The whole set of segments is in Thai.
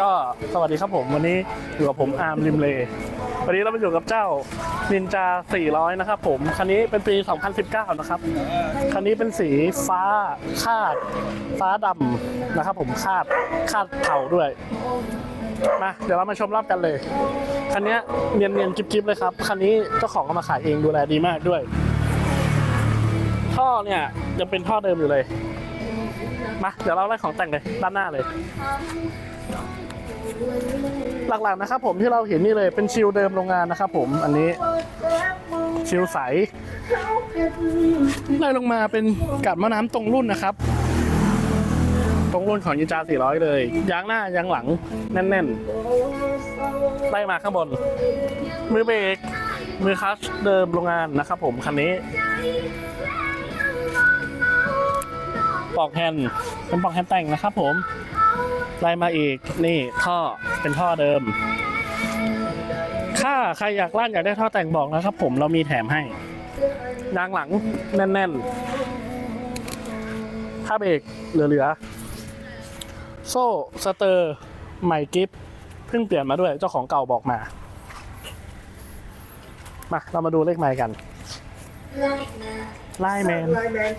ก็สวัสดีครับผมวันนี้อยู่กับผมอาร์มริมเลวันนี้เราไปอยู่กับเจ้านินจา 400 นะครับผม คันนี้เป็นปี 2019 นะครับ คันนี้เป็นสีฟ้าคาด ฟ้าดำนะครับผมคาดคาดเทาด้วย มาเดี๋ยวเรามาชมรอบกันเลย คันนี้เนียนๆกิ๊บๆเลยครับ คันนี้เจ้าของเอามาขายเองดูแลดีมากด้วย ท่อเนี่ยยังเป็นท่อเดิมอยู่เลย มาเดี๋ยวเราไล่ของแต่งเลยด้านหน้าเลย หลักๆนะครับผมที่เราเห็นนี่เลยเป็นชิลเดิมโรงงานนะครับผมอันนี้ชิลใสไล่ลงมาเป็นกัดมะน้ำตรงรุ่นนะครับ ตรงรุ่นของยินจา 400 เลยยางหน้ายางหลังแน่นๆไล่มาข้างบน มือเบรกมือคัชเดิมโรงงานนะครับผมคันนี้ ปลอกแฮนด์เป็นปลอกแฮนด์แต่งนะครับผมไล่มาอีกนี่ท่อเป็นท่อเดิม ถ้าใครอยากลั่นอยากได้ท่อแต่งบอกนะครับ ผมเรามีแถมให้ยางหลังแน่นๆผ้าเบรกเหลือๆ โซ่สเตอร์ใหม่กิฟเพิ่งเปลี่ยนมาด้วยเจ้าของเก่าบอกมา มา เรามาดูเลขไมล์กันไล่แมน ไลน์แมน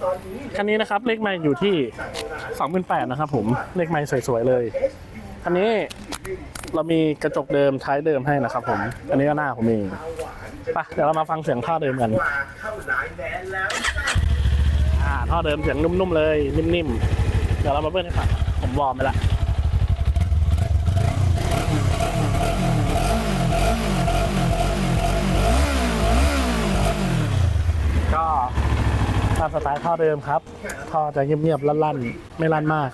ตอนนี้คันนี้นะครับเลขไมล์อยู่ที่ 28,000นะครับผมเลขไมล์สวยๆเลยคันนี้เรามีกระจกเดิมท้ายเดิมให้นะครับผม อันนี้ก็หน้าผมเองไปเดี๋ยวเรามาฟังเสียงท่อเดิมกันมาเข้าไลน์แมนแล้วอ่าท่อเดิมเสียงนุ่มๆเลย นิ่มๆ เดี๋ยวเรามาเบิ้ลให้ฟังผมวอร์มไปละก็ตามสไตล์ท่อเดิมครับ ท่อจะเงียบๆลั่นๆ ไม่ลั่นมาก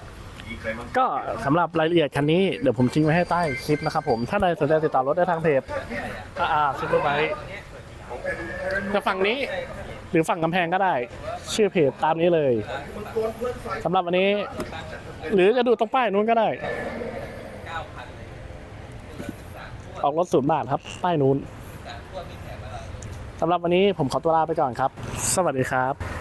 ก็สำหรับรายละเอียดคันนี้เดี๋ยวผมทิ้งไว้ให้ใต้คลิปนะครับผมถ้าใครสนใจติดต่อรถได้ทางเพจอ่าซุปเปอร์ไบค์จะฝั่งนี้หรือฝั่งกำแพงก็ได้ ชื่อเพจตามนี้เลยสำหรับวันนี้ หรือจะดูตรงป้ายนู้นก็ได้ ออกรถศูนย์บาทครับ ป้ายนู้นสำหรับวันนี้ผมขอตัวลาไปก่อนครับ สวัสดีครับ